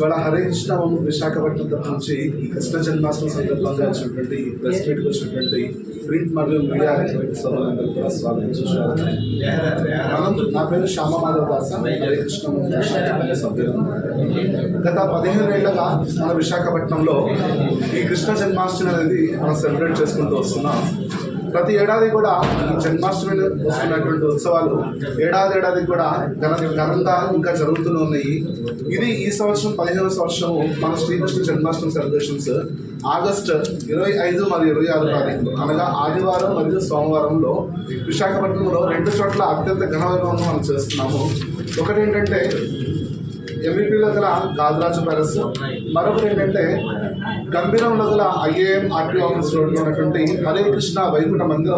ఇవాళ హరే కృష్ణ విశాఖపట్నం తరఫు నుంచి ఈ కృష్ణ జన్మాష్టమి సందర్భంగా వచ్చినటువంటి ప్రెస్ మీట్కి వచ్చినటువంటి ప్రింట్ మరియు మీడియా సభలందరూ కూడా స్వాగతం నా పేరు శ్యామ మాధవ దాస హరే కృష్ణ విశాఖపట్నం సభ్యులు. గత పదిహేను ఏళ్ళగా మన విశాఖపట్నంలో ఈ కృష్ణ జన్మాష్టమి అనేది మనం సెలబ్రేట్ చేసుకుంటూ వస్తున్నాం. ప్రతి ఏడాది కూడా ఈ జన్మాష్టమి వస్తున్నటువంటి ఉత్సవాలు ఏడాది ఏడాది కూడా ఘన ఘనంగా ఇంకా జరుగుతూనే ఉన్నాయి. ఇది ఈ సంవత్సరం పదిహేను సంవత్సరం మన శ్రీకృష్ణ జన్మాష్టమి సెలబ్రేషన్స్ ఆగస్ట్ ఇరవై ఐదు మరియు ఇరవై ఆరు తారీఖు. అనగా ఆదివారం మరియు సోమవారంలో విశాఖపట్నంలో రెండు చోట్ల అత్యంత ఘన వైభవంగా మనం చేస్తున్నాము. ఒకటేంటంటే ఎంఈపీలో ఎంబీపీలో గల గాజరాజు ప్యాలెస్. మరొకటి ఏంటంటే గంభీరంలో గల ఐఏఎం ఆర్టీ ఆఫీస్ రోడ్లో ఉన్నటువంటి హరే కృష్ణ వైకుంఠ మందిర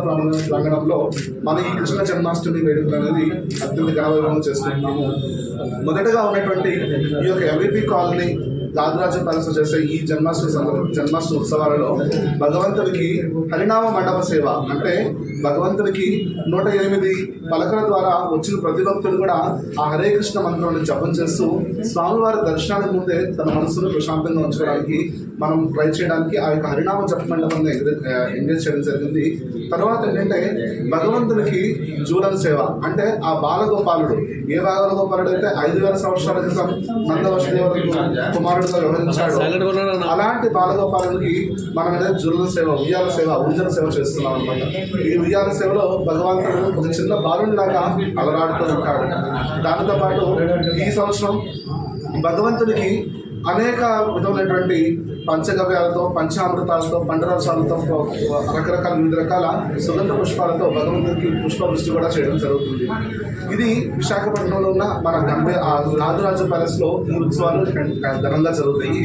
ప్రాంగణంలో మన ఈ కృష్ణ జన్మాష్టమి వేడుకలు అనేది అత్యంత ఘనవైభవంగా చేసుకుంటున్నాము మొదటగా ఉన్నటువంటి ఈ యొక్క ఎంబీపీ కాలనీ గాజరాజు ప్యాలెస్ చేసే ఈ జన్మాష్టమి జన్మాష్టమి ఉత్సవాలలో భగవంతుడికి హరినామ మండప సేవ అంటే భగవంతుడికి నూట ఎనిమిది పలకల ద్వారా వచ్చిన ప్రతి భక్తుడు కూడా ఆ హరే కృష్ణ మంత్రాన్ని జపం చేస్తూ స్వామివారి దర్శనానికి ముందే తన మనసును ప్రశాంతంగా ఉంచుకోవడానికి మనం ట్రై చేయడానికి ఆ యొక్క హరినామ జప మండపాన్ని ఎంగేజ్ చేయడం జరిగింది. తర్వాత ఏంటంటే భగవంతునికి జూలన్ సేవ అంటే ఆ బాలగోపాలుడు. ఏ బాలగోపాలుడు అయితే ఐదు వేల సంవత్సరాల క్రితం నందవసుదేవులకు వ్యవహరించాడు అలాంటి బాలగోపాలునికి మనం అనేది జుర్ల సేవ ఉయ్యాల సేవ ఊంజల సేవ చేస్తున్నాం అనమాట ఈ ఉయ్యాల సేవలో భగవంతుడు ఒక చిన్న బాలుడిలాగా అలరాడుతూ ఉంటాడు. దానితో పాటు ఈ సంవత్సరం భగవంతునికి అనేక విధమైనటువంటి పంచగవ్యాలతో పంచామృతాలతో పండరసాలతో రకరకాల వివిధ రకాల సుగంధ పుష్పాలతో భగవంతునికి పుష్పవృష్టి కూడా చేయడం జరుగుతుంది. ఇది విశాఖపట్నంలో ఉన్న మన గంభీర రాజురాజు ప్యాలెస్లో ఈ ఉత్సవాలు ఘనంగా జరుగుతాయి.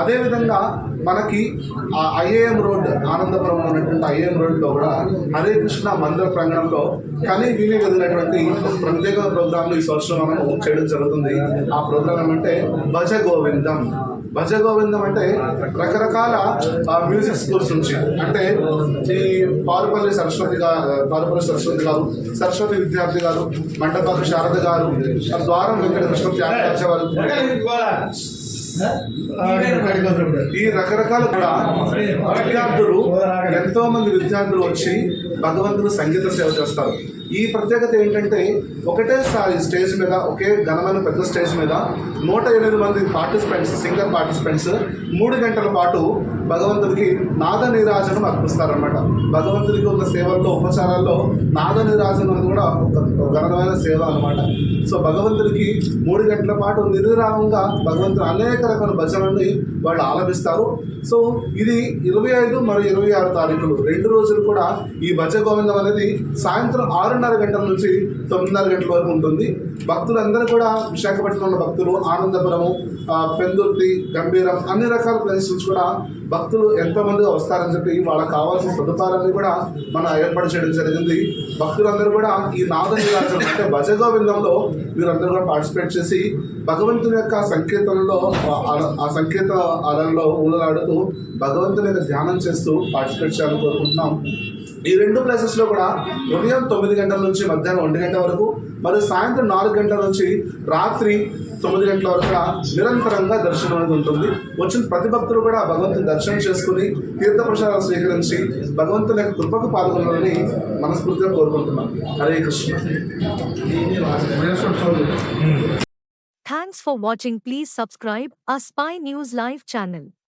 అదేవిధంగా మనకి ఆ ఐఏఎం రోడ్ ఆనందపురం ఉన్నటువంటి ఐఏఎం రోడ్లో కూడా హరే కృష్ణ మందిర ప్రాంగణంలో కానీ వీలే కలిగినటువంటి ప్రత్యేక ప్రోగ్రాంలు ఈ సంవత్సరం మనం చేయడం జరుగుతుంది. ఆ ప్రోగ్రాం ఏమంటే భజ గోవిందం భజ గోవిందం అంటే రకరకాల మ్యూజిక్ స్కూల్స్ నుంచి. అంటే ఈ పారుపల్లి సరస్వతి గారు పారుపల్లి సరస్వతి గారు సరస్వతి విద్యార్థి గారు మండపాక శారద గారు ఆ ద్వారం వెంకట కృష్ణ త్యాగరాజ వారు ఈ రకరకాల కూడా విద్యార్థులు ఎంతో మంది విద్యార్థులు వచ్చి భగవంతుడు సంగీత సేవ చేస్తారు. ఈ ప్రత్యేకత ఏంటంటే ఒకటే సారి స్టేజ్ మీద ఒకే ఘనమైన పెద్ద స్టేజ్ మీద నూట ఎనిమిది మంది పార్టిసిపెంట్స్ సింగర్ పార్టిసిపెంట్స్ మూడు గంటల పాటు భగవంతుడికి నాద నీరాజనం అర్పిస్తారనమాట భగవంతుడికి ఉన్న సేవల్లో ఉపచారాల్లో నాద నీరాజనం అనేది కూడా ఒక ఘనమైన సేవ అనమాట సో భగవంతుడికి మూడు గంటల పాటు నిర్విరామంగా భగవంతుడు అనేక రకాల భజనల్ని వాళ్ళు ఆలపిస్తారు. సో ఇది ఇరవై ఐదు మరియు ఇరవై ఆరు తారీఖులు. రెండు రోజులు కూడా ఈ భజ గోవిందం అనేది సాయంత్రం ఆరున్నర గంటల నుంచి తొమ్మిదిన్నర గంటల వరకు ఉంటుంది. భక్తులందరూ కూడా విశాఖపట్నంలో ఉన్న భక్తులు ఆనందపురము పెందుర్తి గంభీరం అన్ని రకాల ప్లేసెస్ నుంచి కూడా భక్తులు ఎంతో వస్తారని చెప్పి వాళ్ళకి కావాల్సిన సదుపాయాలన్నీ కూడా మనం ఏర్పాటు చేయడం జరిగింది. భక్తులందరూ కూడా ఈ నాద నీరాజనం అంటే భజగోవిందంలో మీరందరూ కూడా పార్టిసిపేట్ చేసి భగవంతుని యొక్క సంకేతంలో ఆ- ఆ సంకీర్త అలల్లో భగవంతుని యొక్క ధ్యానం చేస్తూ పార్టిసిపేట్ చేయాలని కోరుకుంటున్నాం. ఈ రెండు ప్లేసెస్లో కూడా ఉదయం తొమ్మిది గంటల నుంచి మధ్యాహ్నం ఒంటి గంట వరకు మరియు సాయంత్రం నాలుగు గంటల నుంచి రాత్రి తొమ్మిది గంటల వరకు నిరంతరంగా దర్శనం అనేది ఉంటుంది వచ్చిన ప్రతి భక్తులు కూడా భగవంతుని దర్శనం చేసుకుని తీర్థ ప్రసాదాలు స్వీకరించి భగవంతుని యొక్క కృపకు పాల్గొనాలని మనస్ఫూర్తిగా కోరుకుంటున్నాం Hare Krishna Thanks for watching. Please subscribe our Spy News Live channel.